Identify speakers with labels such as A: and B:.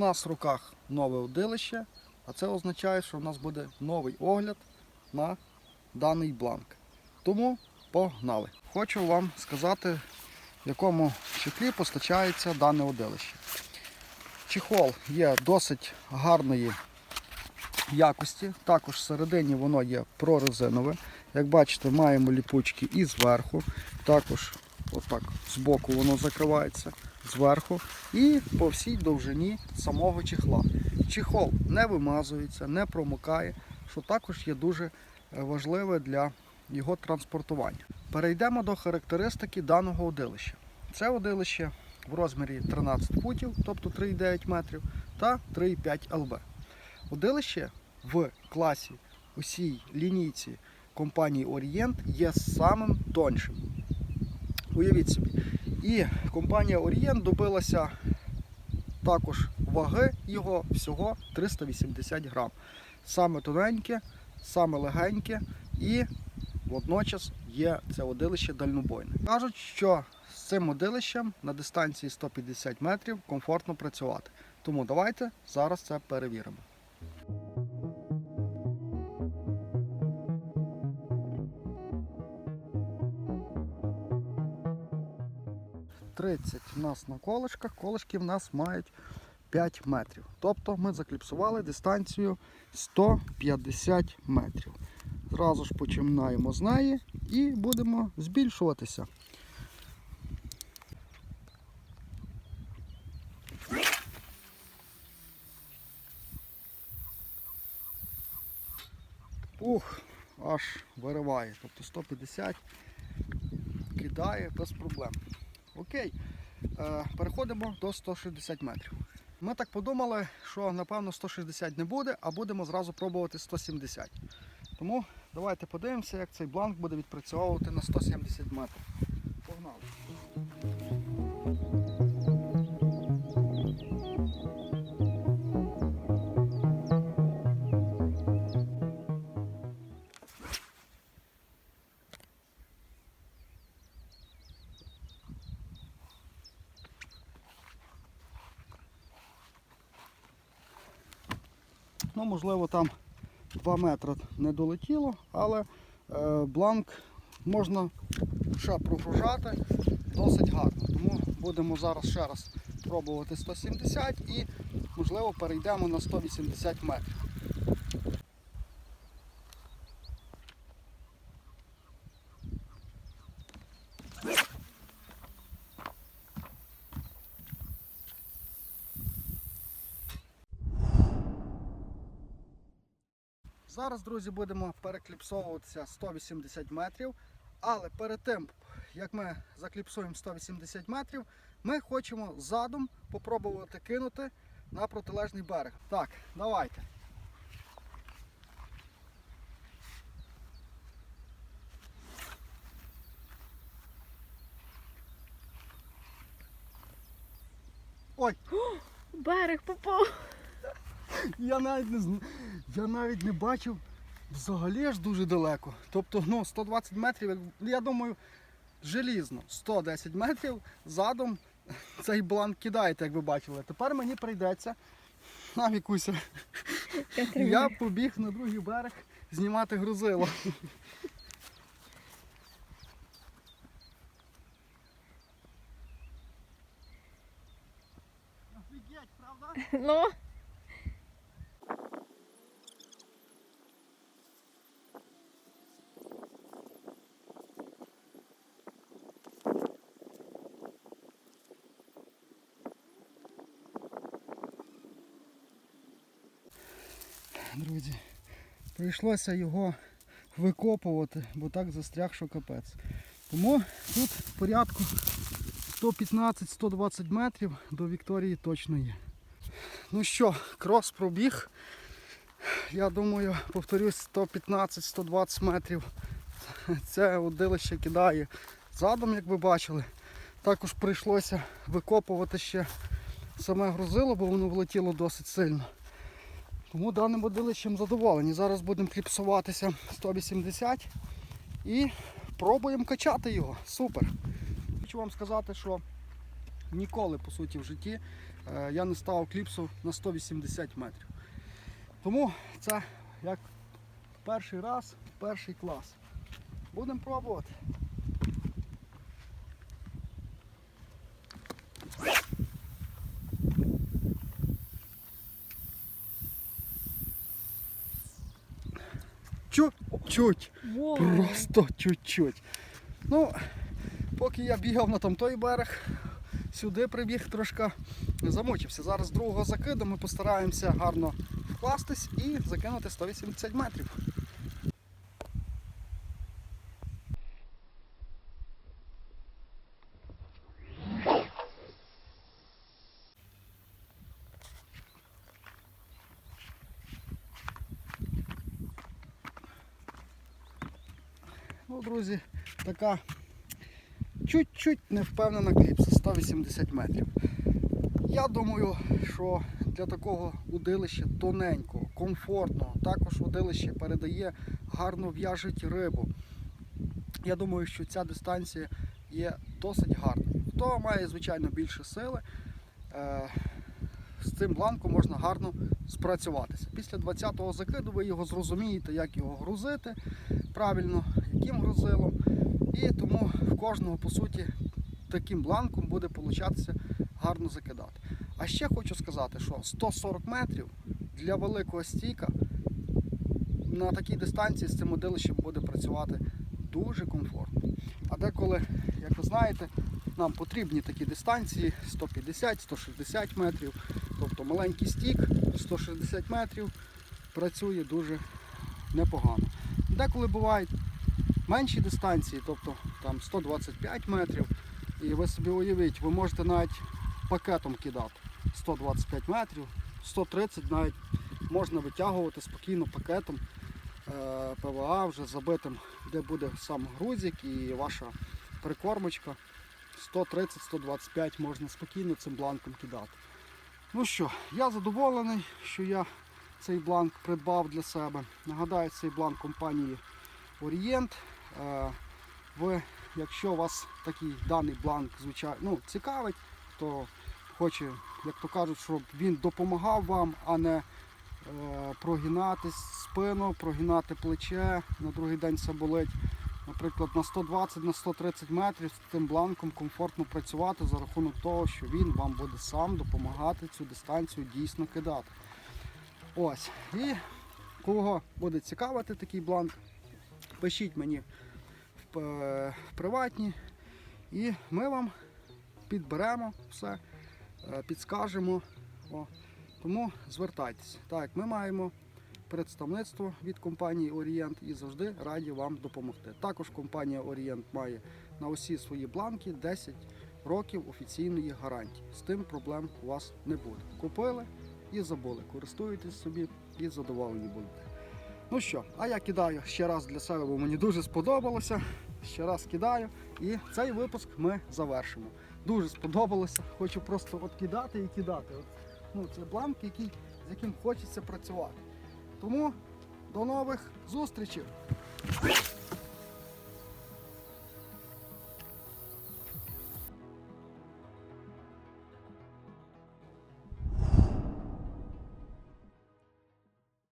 A: Нас в руках нове удилище, а це означає, що в нас буде новий огляд на даний бланк. Тому погнали. Хочу вам сказати, в якому чехлі постачається дане удилище. Чехол є досить гарної якості. Також всередині воно є прорезинове. Як бачите, маємо ліпучки і зверху. Також отак збоку воно закривається зверху. І по всій довжині самого чехла. Чехол не вимазується, не промокає, що також є дуже е, важливе для його транспортування. Перейдемо до характеристики даного удилища. Це удилище в розмірі 13 футів, тобто 3,9 метрів, та 3,5 ЛБ. Удилище в класі усій лінійці компанії Orient є самим тоншим. Уявіть собі. І компанія Orient добилася також ваги його всього 380 грам. Саме тоненьке, саме легеньке і водночас є це водилище дальнобойне. Кажуть, що з цим водилищем на дистанції 150 метрів комфортно працювати. Тому давайте зараз це перевіримо. 30 у нас на колишках, колишки в нас мають 5 метрів. Тобто ми закліпсували дистанцію 150 метрів. Зразу ж починаємо з неї і будемо збільшуватися. Ух, аж вириває. Тобто 150 кидає без проблем. Окей, е, переходимо до 160 метрів. Ми так подумали, що напевно 160 не буде, а будемо зразу пробувати 170. Тому давайте подивимося, як цей бланк буде відпрацьовувати на 170 метрів. Погнали. Ну, можливо, там 2 метри не долетіло, але е, бланк можна ще прогружати досить гарно. Тому будемо зараз ще раз пробувати 170 і, можливо, перейдемо на 180 метрів. Зараз, друзі, будемо перекліпсовуватися 180 метрів. Але перед тим, як ми закліпсуємо 180 метрів, ми хочемо задом попробувати кинути на протилежний берег. Так, давайте. Ой,
B: Берег попав.
A: Я навіть не я навіть не бачив взагалі аж дуже далеко. Тобто, ну, 120 метрів, я думаю, желізно, 110 метрів задом цей бланк кидаєте, як ви бачили. Тепер мені прийдеться на вікуся. Я побіг на другий берег знімати грузило. Офігеть, правда?
B: Ну,
A: Друзі, прийшлося його викопувати, бо так застряг, що капець. Тому тут в порядку 115-120 метрів до Вікторії точно є. Ну що, крос пробіг. Я думаю, повторюсь, 115-120 метрів. Це удилище кидає задом, як ви бачили. Також прийшлося викопувати ще саме грузило, бо воно влетіло досить сильно. Тому даним водилищем задоволені. Зараз будемо кліпсуватися 180 і пробуємо качати його. Супер. Хочу вам сказати, що ніколи по суті в житті е, я не ставив кліпсу на 180 метрів. Тому це як перший раз, перший клас. Будемо пробувати. Чуть-чуть. Просто чуть-чуть. Ну, поки я бігав на там той берег, сюди прибіг трошки замучився. Зараз другого закиду ми постараємося гарно вкластись і закинути 180 метрів. Ну, друзі, така чуть-чуть невпевнена кліпса 180 метрів. Я думаю, що для такого удилища тоненького, комфортного, також удилище передає гарно в'яжить рибу. Я думаю, що ця дистанція є досить гарною. Хто має, звичайно, більше сили, е, з цим бланком можна гарно спрацюватися. Після 20-го закиду ви його зрозумієте, як його грузити правильно, яким грузилом. І тому в кожного, по суті, таким бланком буде получатися гарно закидати. А ще хочу сказати, що 140 метрів для великого стійка на такій дистанції з цим моделищем буде працювати дуже комфортно. А деколи, як ви знаєте, нам потрібні такі дистанції 150-160 метрів. Тобто маленький стік 160 метрів працює дуже непогано. Деколи бувають менші дистанції, тобто там 125 метрів. І ви собі уявіть, ви можете навіть пакетом кидати 125 метрів, 130 навіть можна витягувати спокійно пакетом е, ПВА вже забитим, де буде сам грузик і ваша прикормочка. 130-125 можна спокійно цим бланком кидати. Ну що, я задоволений, що я цей бланк придбав для себе. Нагадаю, цей бланк компанії Orient. Е, Ви, якщо вас такий даний бланк звичайно ну, цікавить, то хоче, як то кажуть, щоб він допомагав вам, а не е, прогинати спину, прогинати плече, на другий день все болить. Наприклад, на 120 на 130 метрів з цим бланком комфортно працювати за рахунок того, що він вам буде сам допомагати цю дистанцію дійсно кидати. Ось. І кого буде цікавити такий бланк, пишіть мені в е, приватні, і ми вам підберемо все, е, підскажемо. О, тому звертайтеся. Так, ми маємо представництво від компанії Orient і завжди раді вам допомогти. Також компанія Orient має на усі свої бланки 10 років офіційної гарантії. З тим проблем у вас не буде. Купили і забули. Користуєтесь собі і задоволені будете. Ну що, а я кидаю ще раз для себе, бо мені дуже сподобалося. Ще раз кидаю. І цей випуск ми завершимо. Дуже сподобалося. Хочу просто от кидати і кидати. От, ну, це бланк, який, з яким хочеться працювати. Тому до нових зустрічей!